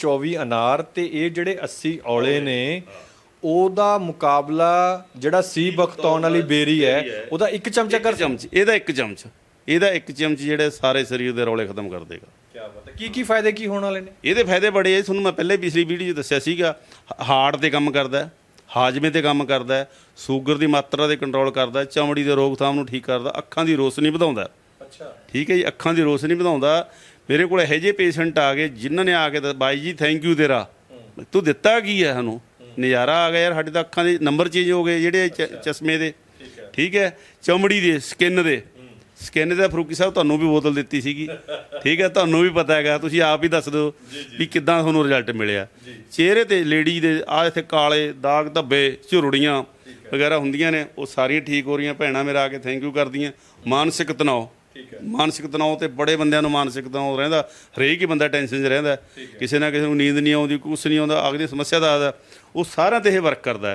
24 ਅਨਾਰ ਤੇ ਇਹ ਜਿਹੜੇ 80 ਔਲੇ ਨੇ ਉਹਦਾ ਮੁਕਾਬਲਾ ਜਿਹੜਾ ਸੀ ਬਖਤੌਣ ਵਾਲੀ ਬੇਰੀ ਹੈ ਉਹਦਾ ਇੱਕ ਚਮਚਾ ਕਰ ਚਮਚ ਇਹਦਾ ਇੱਕ ਚਮਚ ਇਹਦਾ ਇੱਕ ਚਮਚ ਜਿਹੜੇ ਸਾਰੇ ਸਰੀਰ ਦੇ ਰੌਲੇ ਖਤਮ ਕਰ ਦੇਗਾ। ਕੀ ਬਾਤ ਹੈ। ਕੀ ਕੀ ਫਾਇਦੇ ਕੀ ਹੋਣ ਵਾਲੇ ਨੇ? ਇਹਦੇ ਫਾਇਦੇ ਬੜੇ ਆ ਤੁਹਾਨੂੰ ਮੈਂ ਪਹਿਲੇ ਪਿਛਲੀ ਵੀਡੀਓ 'ਚ ਦੱਸਿਆ ਸੀਗਾ ਹਾਰਟ ਤੇ ਕੰਮ ਕਰਦਾ ਹਾਜ਼ਮੇ ਤੇ ਕੰਮ ਕਰਦਾ ਸ਼ੂਗਰ ਦੀ ਮਾਤਰਾ ਤੇ ਕੰਟਰੋਲ ਕਰਦਾ ਚਮੜੀ ਦੇ ਰੋਕਥਾਮ ਨੂੰ ਠੀਕ ਕਰਦਾ ਅੱਖਾਂ ਦੀ ਰੋਸ਼ਨੀ ਵਧਾਉਂਦਾ। ਅੱਛਾ। ਠੀਕ ਹੈ ਜੀ ਅੱਖਾਂ ਦੀ ਰੋਸ਼ਨੀ ਵਧਾਉਂਦਾ ਮੇਰੇ ਕੋਲ ਇਹੋ ਜਿਹੇ ਪੇਸ਼ੈਂਟ ਆ ਗਏ ਜਿਨ੍ਹਾਂ ਨੇ ਆ ਕੇ ਦੱਸ- ਬਾਈ ਜੀ ਥੈਂਕ ਯੂ ਤੇਰਾ। ਤੂੰ ਦਿੱਤਾ ਕੀ ਹੈ ਸਾਨੂੰ? ਨਜ਼ਾਰਾ ਆ ਗਿਆ ਯਾਰ ਸਾਡੇ ਤਾਂ ਅੱਖਾਂ ਦੇ ਨੰਬਰ ਚੇਂਜ ਹੋ ਗਏ ਜਿਹੜੇ ਚ- ਚਸ਼ਮੇ ਦੇ। ਠੀਕ ਹੈ। ਚਮੜੀ ਦੇ ਸਕਿਨ ਦੇ। ਸਕਿਨ ਦਾ ਫਰੂਕੀ ਸਾਹਿਬ ਤੁਹਾਨੂੰ ਵੀ ਬੋਤਲ ਦਿੱਤੀ ਸੀਗੀ। ਠੀਕ ਹੈ? ਤੁਹਾਨੂੰ ਵੀ ਪਤਾ ਹੈਗਾ। ਤੁਸੀਂ ਆਪ ਹੀ ਦੱਸ ਦਿਓ ਵੀ ਕਿੱਦਾਂ ਤੁਹਾਨੂੰ ਰਿਜ਼ਲਟ ਮਿਲਿਆ। ਚਿਹਰੇ ਤੇ ਲੇਡੀ ਦੇ ਆ ਇੱਥੇ ਕਾਲੇ ਦਾਗ ਧੱਬੇ ਝੁਰੜੀਆਂ ਵਗੈਰਾ ਹੁੰਦੀਆਂ ਨੇ ਉਹ ਸਾਰੀਆਂ ਠੀਕ ਹੋ ਰਹੀਆਂ। ਭੈਣਾਂ ਮੇਰਾ ਆ ਕੇ ਥੈਂਕ ਯੂ ਕਰਦੀਆਂ। ਮਾਨਸਿਕ ਤਣਾਅ ਮਾਨਸਿਕ ਤਣਾਅ ਤੇ ਬੜੇ ਬੰਦਿਆਂ ਨੂੰ ਮਾਨਸਿਕ ਤਣਾਅ ਰਹਿੰਦਾ। ਹਰੇਕ ਹੀ ਬੰਦਾ ਟੈਨਸ਼ਨ 'ਚ ਰਹਿੰਦਾ। ਕਿਸੇ ਨਾ ਕਿਸੇ ਨੂੰ ਨੀਂਦ ਨਹੀਂ ਆਉਂਦੀ ਕੁਛ ਨਹੀਂ ਆਉਂਦਾ ਅਗਲੀ ਸਮੱਸਿਆ ਦਾ ਆਦਾ ਉਹ ਸਾਰਿਆਂ ਤੇ ਇਹ ਵਰਕ ਕਰਦਾ